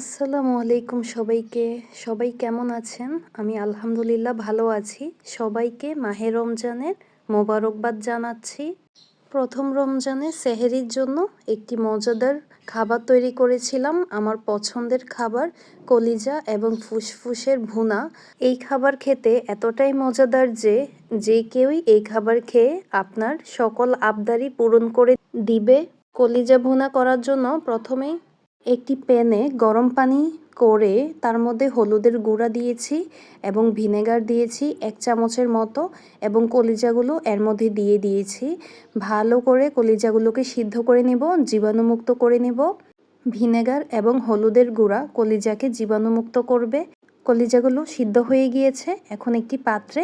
আসসালামু আলাইকুম সবাইকে। সবাই কেমন আছেন? আমি আলহামদুলিল্লাহ ভালো আছি। সবাইকে মাহে রমজানের মোবারকবাদ জানাচ্ছি। প্রথম রমজানে সেহেরির জন্য একটি মজাদার খাবার তৈরি করেছিলাম। আমার পছন্দের খাবার কলিজা এবং ফুসফুসের ভুনা। এই খাবার খেতে এতটাই মজাদার যে যে কেউই এই খাবার খেয়ে আপনার সকল আবদারি পূরণ করে দিবে। কলিজা ভুনা করার জন্য প্রথমেই একটি প্যানে গরম পানি করে তার মধ্যে হলুদের গুঁড়া দিয়েছি এবং ভিনেগার দিয়েছি এক চামচের মতো এবং কলিজাগুলো এর মধ্যে দিয়ে দিয়েছি। ভালো করে কলিজাগুলোকে সিদ্ধ করে নেব, জীবাণুমুক্ত করে নেব। ভিনেগার এবং হলুদের গুঁড়া কলিজাকে জীবাণুমুক্ত করবে। কলিজাগুলো সিদ্ধ হয়ে গিয়েছে। এখন একটি পাত্রে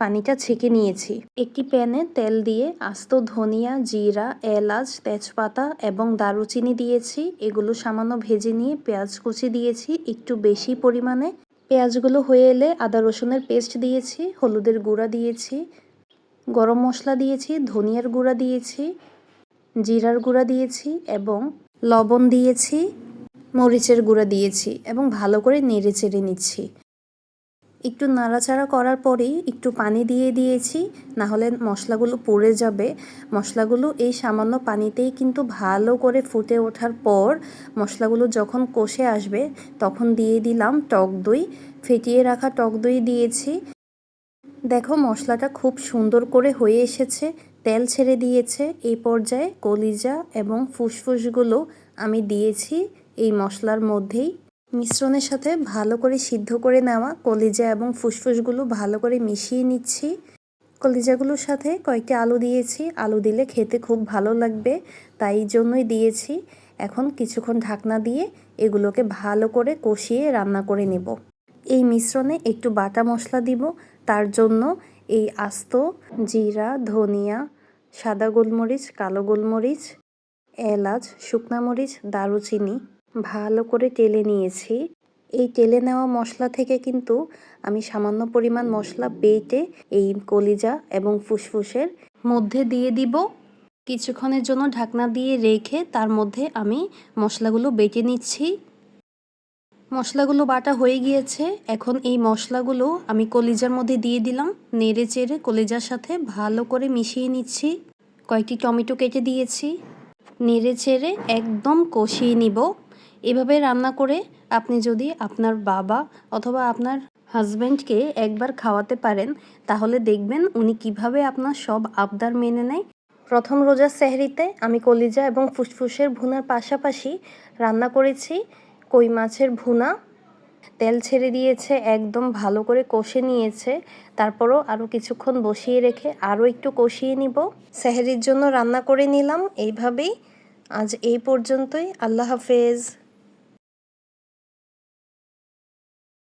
পানিটা ছেঁকে নিয়েছি। একটি প্যানে তেল দিয়ে আস্ত ধনিয়া, জিরা, এলাচ, তেজপাতা এবং দারুচিনি দিয়েছি। এগুলো সামান্য ভেজে নিয়ে পেঁয়াজ কুচি দিয়েছি একটু বেশি পরিমাণে। পেঁয়াজগুলো হয়ে এলে আদা রসুনের পেস্ট দিয়েছি, হলুদের গুঁড়া দিয়েছি, গরম মশলা দিয়েছি, ধনিয়ার গুঁড়া দিয়েছি, জিরার গুঁড়া দিয়েছি এবং লবণ দিয়েছি। মরিচের গুঁড়া দিয়েছি এবং ভালো করে নেড়ে চেড়ে নিচ্ছি। একটু নাড়াচাড়া করার পরেই একটু পানি দিয়ে দিয়েছি না হলে মশলাগুলো পড়ে যাবে। মশলাগুলো এই সামান্য পানিতেই কিন্তু ভালো করে ফুটে ওঠার পর মশলাগুলো যখন কষে আসবে, তখন দিয়ে দিলাম টক দই। ফেটিয়ে রাখা টক দই দিয়েছি। দেখো মশলাটা খুব সুন্দর করে হয়ে এসেছে, তেল ছেড়ে দিয়েছে। এই পর্যায়ে কলিজা এবং ফুসফুসগুলো আমি দিয়েছি। এই মশলার মধ্যেই মিশ্রণের সাথে ভালো করে সিদ্ধ করে নেওয়া কলিজা এবং ফুসফুসগুলো ভালো করে মিশিয়ে নিচ্ছি। কলিজাগুলোর সাথে কয়েকটি আলু দিয়েছি। আলু দিলে খেতে খুব ভালো লাগবে, তাই জন্যই দিয়েছি। এখন কিছুক্ষণ ঢাকনা দিয়ে এগুলোকে ভালো করে কষিয়ে রান্না করে নেব। এই মিশ্রণে একটু বাটা মশলা দিব। তার জন্য এই আস্ত জিরা, ধনিয়া, সাদা গোলমরিচ, কালো গোলমরিচ, এলাচ, শুকনা মরিচ, দারুচিনি ভালো করে টেলে নিয়েছি। এই টেলে নেওয়া মশলা থেকে কিন্তু আমি সামান্য পরিমাণ মশলা, বেটে এই কলিজা এবং ফুসফুসের মধ্যে দিয়ে দিব। কিছুক্ষণের জন্য ঢাকনা দিয়ে রেখে তার মধ্যে আমি মশলাগুলো বেটে নিচ্ছি। মশলাগুলো বাটা হয়ে গিয়েছে। এখন এই মশলাগুলো আমি কলিজার মধ্যে দিয়ে দিলাম। নেড়ে চেড়ে কলিজার সাথে ভালো করে মিশিয়ে নিচ্ছি। কয়েকটি টমেটো কেটে দিয়েছি। নেড়ে চেড়ে একদম কষিয়ে নিব। এভাবে রান্না করে আপনি যদি আপনার বাবা অথবা আপনার হাজব্যান্ডকে একবার খাওয়াতে পারেন, তাহলে দেখবেন উনি কীভাবে আপনার সব আবদার মেনে নেয়। প্রথম রোজার সেহরিতে আমি কলিজা এবং ফুসফুসের ভুনার পাশাপাশি রান্না করেছি কই মাছের ভুনা। তেল ছেড়ে দিয়েছে, একদম ভালো করে কষে নিয়েছে। তারপরও আরও কিছুক্ষণ বসিয়ে রেখে আরও একটু কষিয়ে নিব। সেহরির জন্য রান্না করে নিলাম। এইভাবেই আজ এই পর্যন্তই। আল্লাহ হাফেজ।